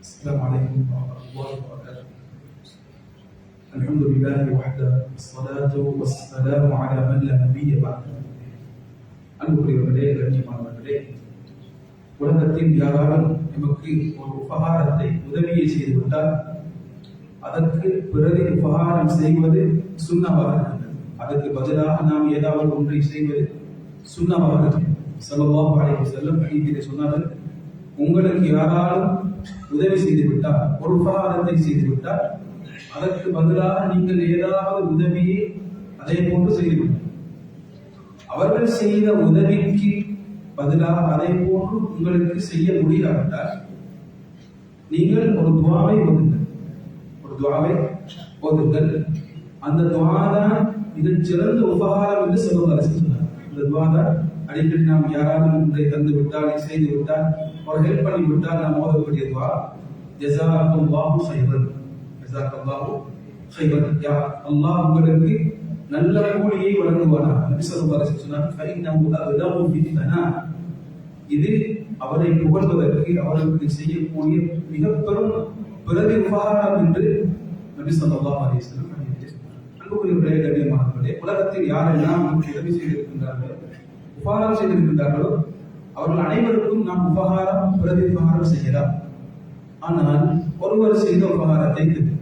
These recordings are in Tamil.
السلام عليكم ورحمة الله وبركاته الحمد لله وحده والصلاة والسلام على من لا نبي بعده அன்புக்குரியவர்களே கண்ணியமானவர்களே உலகத்தில் யாராலும் நமக்கு ஒரு உபகாரத்தை உதவியை செய்துவிட்டால் அதற்கு பிறகு உபகாரம் செய்வது சுண்ணமாக இருக்கிறது அதற்கு பதிலாக நாம் ஏதாவது ஒன்றை செய்வது சுண்ணமாக இருக்கிறது சல்லல்லாஹு அலைஹி வஸல்லம் ஹதீஸிலே சொன்னார்கள் உங்களுக்கு யாராலும் உதவி செய்து விட்டால் ஒரு உபகாரத்தை செய்து விட்டால் அதற்கு பதிலாக நீங்கள் ஏதாவது உதவியை அதே போன்று செய்துவிட்டார். அவர்கள் செய்த உதவிக்கு பதிலாக அதே போன்று உங்களுக்கு செய்ய முடியாவிட்டால் நீங்கள் ஒரு துவாவை ஓதுங்கள். ஒரு துவாவை ஓதுங்கள். அந்த துவா தான் சிறந்த உபகாரம் என்று சொல்லுவார் சொன்னார் இந்த துவா தான் அடிக்கடி நாம் யாராவது ஒன்றை தந்து விட்டால் செய்து விட்டால் ஒரு ஹெல்ப் பண்ணி விட்டால் நாம் ஓதக்கூடிய துவா. ஜஸாக்கல்லாஹு ஹைரன் பாபு ஹைரன் யா அல்லாஹ் உங்களுக்கு நல்ல கூலியை வழங்குவானா நபி ஸல்லல்லாஹு அலைஹி வஸல்லம் சொன்னார் ஃபைன்னஹு அப்லகு ஃபித்னா இது அவரை புகழ்வதற்கு அவர்களுக்கு செய்யக்கூடிய மிக பெரும் பிரதி உபகாரம் என்று நபி ஸல்லல்லாஹு அலிஸ்லாம் அன்புக்குரிய அன்புக்குரியவர்களே கண்ணியமானவர்களே உலகத்தில் யாரெல்லாம் நமக்கு உதவி செய்திருக்கின்றார்களோ உபகாரம் செய்திருக்கின்றார்களோ அவர்கள் அனைவருக்கும் நாம் உபகாரம் பிரதி உபகாரம் செய்யலாம். ஆனால் ஒருவர் செய்த உபகாரத்தை தெரியும்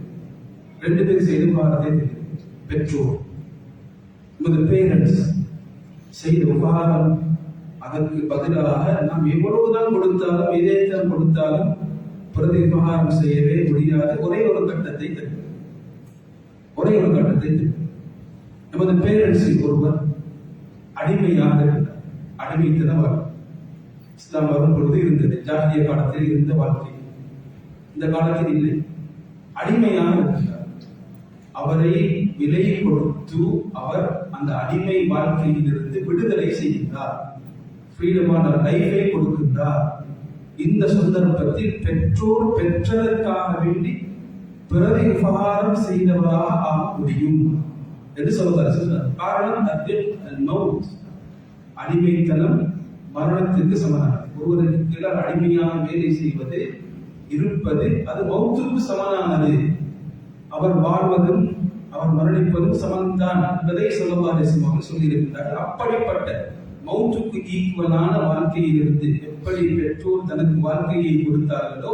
ரெண்டு பேர் செய்த உபகாரத்தை தெரியும் பெற்றோர் உமது பேரண்ட்ஸ் செய்த உபகாரம் அதற்கு பதிலாக நாம் எவ்வளவுதான் கொடுத்தாலும் எதைத்தான் தான் கொடுத்தாலும் பிரதி உபகாரம் செய்யவே முடியாத. ஒரே ஒரு கட்டத்தை தெரியும் ஒரே ஒரு கட்டத்தை தெரியும் நமது பேரண்ட்ஸில் ஒருவர் அடிமையாக இருந்தார் அடிமைத்தன வாழ்க்கை இஸ்லாம் வரும் பொழுது இருந்தது. ஜாகிய காலத்தில் இருந்த வாழ்க்கை. இந்த காலத்தில் இல்லை. அடிமையாக இருந்தார் அவரை விலை கொடுத்து அவர் அந்த அடிமை வாழ்க்கையிலிருந்து விடுதலை செய்கின்றார். ஃப்ரீடமான லைஃபை கொடுக்கின்றார். இந்த சந்தர்ப்பத்தில் பெற்றோர் பெற்றதற்காக வேண்டி பிறரை உபகாரம் செய்தவராக ஆக முடியும். என்று சொல்லுவார். காரணம் மவுத் அடிமைத்தனம் மரணத்திற்கு சமனானது ஒருவருக்கு கீழே அடிமையாக வேலை செய்வது இருப்பது அது மௌத்துக்கு சமனானது அவர் வாழ்வதும் அவர் மரணிப்பதும் சமன்தான் என்பதை சொல்லவாறு அவர்கள் சொல்லியிருக்கிறார்கள் அப்படிப்பட்ட மௌத்துக்கு ஈக்குவலான வாழ்க்கையிலிருந்து எப்படி பெற்றோர் தனக்கு வாழ்க்கையை கொடுத்தார்களோ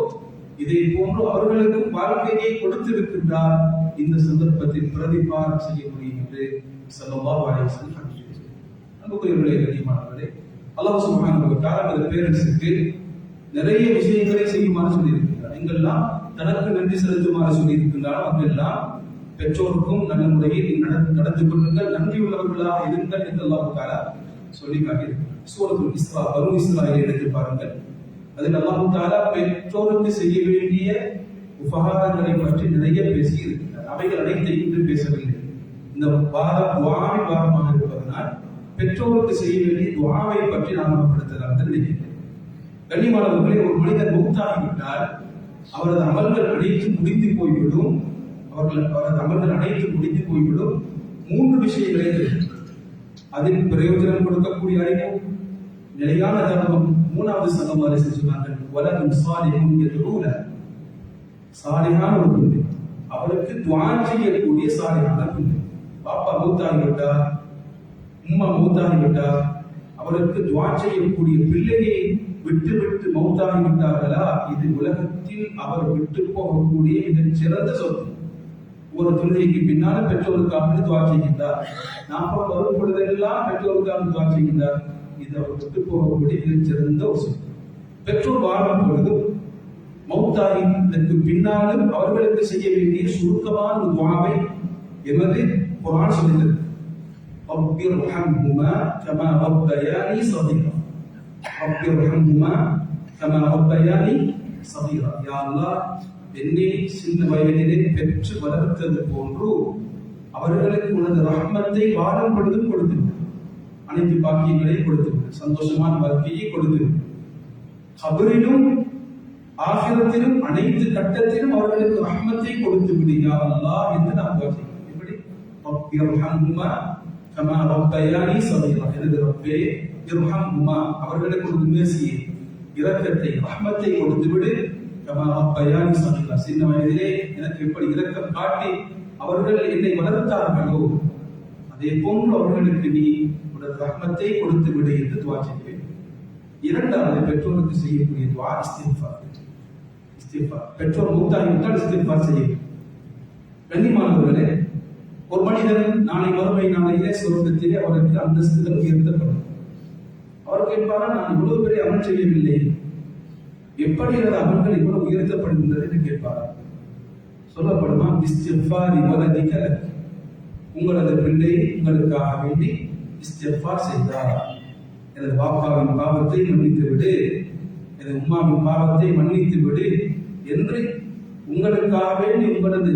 இதை போன்று அவர்களுக்கும் வாழ்க்கையை கொடுத்திருக்கின்றார். இந்த சந்தர்ப்பத்தில் பிரதிபாரம் செய்ய முடியும் என்று சொல்லவா வாரிசன் அன்புக்குரியவர்களே கண்ணியமானவர்களே அல்லாஹ் சுபஹானஹு தஆலா பேரண்ட்ஸுக்கு நிறைய விஷயங்களை செய்யுமாறு சொல்லியிருக்கிறார் எங்கெல்லாம் தனக்கு நன்றி செலுத்துமாறு சொல்லியிருக்கின்றார் அங்கெல்லாம் பெற்றோருக்கும் நல்ல முறையில் நடந்து கொள்ளுங்கள். நன்றி உள்ளவர்களாக இருங்கள் என்று அல்லாஹ் சொல்லி காட்டியிருக்கிறார் சூரத்துல் இஸ்ரா பரு இஸ்ரா எடுத்து பாருங்கள். அதில் அல்லாஹ் தாலா பெற்றோருக்கு செய்ய வேண்டிய உபகாரங்களை பற்றி நிறைய பேசியிருக்கிறார். அவைகள் அனைத்தையும் இன்று பேசவில்லை. இந்த வாரம் துவாவி வாரமாக இருப்பதனால் பெற்றோருக்கு செய்ய வேண்டிய துவாவை பற்றி நான் அமப்படுத்தலாம் நினைக்கிறேன். கண்ணியமானவர்களே ஒரு மனிதன் மூத்தாகிவிட்டால் அவரது அமல்கள் அனைத்தும் முடிந்து போய்விடும். அவர்கள் அவரது அமல்கள் அனைத்து முடிந்து போய்விடும். மூன்று விஷயங்களே அதில் பிரயோஜனம் கொடுக்கக்கூடிய அறிவு நிலையான தர்மம் மூணாவது சங்கம் வரை சொன்னார்கள். உலகம் சாலிஹும் எதுவும் சாலிகான ஒரு பிள்ளை அவளுக்கு துவான் செய்யக்கூடிய சாலிகான பிள்ளை பாப்பா மூத்தாகிவிட்டார் உம்மா மூத்தாகிவிட்டார் அவளுக்கு துவான் செய்யக்கூடிய பிள்ளையை விட்டு விட்டு மௌத்தாகி விட்டார்களா? இது உலகத்தில் அவர் விட்டு போகக்கூடிய மிகச் சிறந்த சொத்து ஒரு தொழுகைக்கு பின்னால பெற்றோருக்காக துவா செய்கின்றார். நாற்பது வரும் பொழுதெல்லாம் பெற்றோருக்காக துவா செய்கின்றார். இது அவர் விட்டு போகக்கூடிய மிகச் சிறந்த ஒரு சொத்து பெற்றோர் வாழும் பொழுதும் மௌத்தாகிற்கு பின்னாலும் அவர்களுக்கு செய்ய வேண்டிய சுருக்கமான ஒரு துவாவை எமது குரான் சொல்லுகிறது رب ارحمهما كما ربياني صغيرا رب ارحمهما كما ربياني صغيرا يا الله என்னை சின்ன வயதிலே பெற்று வளர்த்தது போன்று அவர்களுக்கு உனது ரஹ்மத்தை வாழும் பொழுதும் கொடுத்து அனைத்து பாக்கியங்களையும் கொடுத்து சந்தோஷமான வாழ்க்கையை கொடுத்து கபரிலும் ஆகிரத்திலும் அனைத்து கட்டத்திலும் அவர்களுக்கு ரஹ்மத்தை கொடுத்து விடுயா என்று நாம் எப்படி? ரப்பி கமா ரப்பயானி சகீரா. எனது ரப்பே உமா அவர்களுக்கு ஒரு மேசியை. இரக்கத்தை ரஹ்மத்தை கொடுத்து விடு கமா ரப்பயானி சகீரா. சின்ன வயதிலே எனக்கு எப்படி இரக்கம் காட்டி அவர்கள் என்னை வளர்த்தார்களோ? அதே போன்று அவர்களுக்கு நீ உனது ரஹ்மத்தை கொடுத்து விடு என்று துவா செய்வேன். இரண்டாவது பெற்றோருக்கு செய்யக்கூடிய துவா இஸ்திஃபார். இஸ்திஃபார். பெற்றோர் மூத்தாகிவிட்டால் இஸ்திஃபார் செய்ய கண்ணிமானவர்களே ஒரு மனிதன் நாளை மறுமை நாளையிலே சுரங்கத்திலே அவருக்கு அந்தஸ்துகள் உயர்த்தப்படும். அவர் கேட்பாரா நான் இவ்வளவு பெரிய அமல் செய்யவில்லை. எப்படி எனது அமல்கள் இவ்வளவு உயர்த்தப்படுகின்றது என்று கேட்பாரா. சொல்லப்படுமா? இஸ்திஃபாரி இவ்வளவு உங்களது பிள்ளை உங்களுக்காக வேண்டி இஸ்தெஃபார் செய்தார். எனது பாப்பாவின் பாவத்தை மன்னித்து விடு எனது உமாவின் பாவத்தை மன்னித்து விடு என்று உங்களுக்காக வேண்டி உங்களது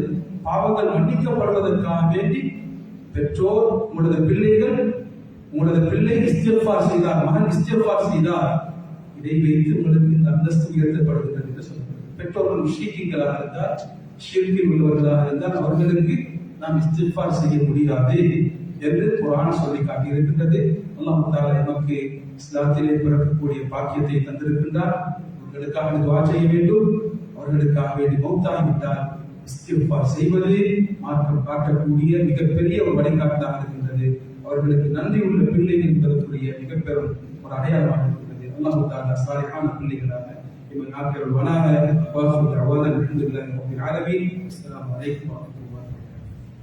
பாவங்கள் மன்னிக்கப்படுவதற்காக வேண்டி பெற்றோர் உங்களது பிள்ளைகள் உங்களது பிள்ளை இஸ்திஃபார் செய்தார் மகன் இஸ்திஃபார் செய்தார். இதை வைத்து உங்களுக்கு இந்த அந்தஸ்து உயர்த்தப்படுகிறது என்று சொல்லுங்கள். பெற்றோர்கள் ஷீக்கிங்களாக இருந்தால் ஷிர்கில் உள்ளவர்களாக இருந்தால் அவர்களுக்கு நாம் இஸ்திஃபார் செய்ய முடியாது என்று குரான் சொல்லி காட்டியிருக்கின்றது. அல்லாஹ் தாலா நமக்கு இஸ்லாத்திலே பிறக்கக்கூடிய பாக்கியத்தை தந்திருக்கின்றார். அவர்களுக்காக துவா செய்ய வேண்டும். அவர்களுக்காக வேண்டி மௌத்தாகிவிட்டால் இஸ்திஃபார் செய்வது மாற்றம் காட்டக்கூடிய மிகப்பெரிய ஒரு வழிகாட்டலாக இருக்கின்றது. அவர்களுக்கு நன்றி உள்ள பிள்ளைகள் என்பதற்குரிய மிகப்பெரும் ஒரு அடையாளமாக இருக்கிறது அல்லாஹ் தாலா சாலிஹான பிள்ளைகளாக இவன் ஆக்கியவர்களாக வாசல் அவாதன் அல்ஹம்துலில்லாஹி ரப்பில் ஆலமீன். அஸ்ஸலாமு அலைக்கும்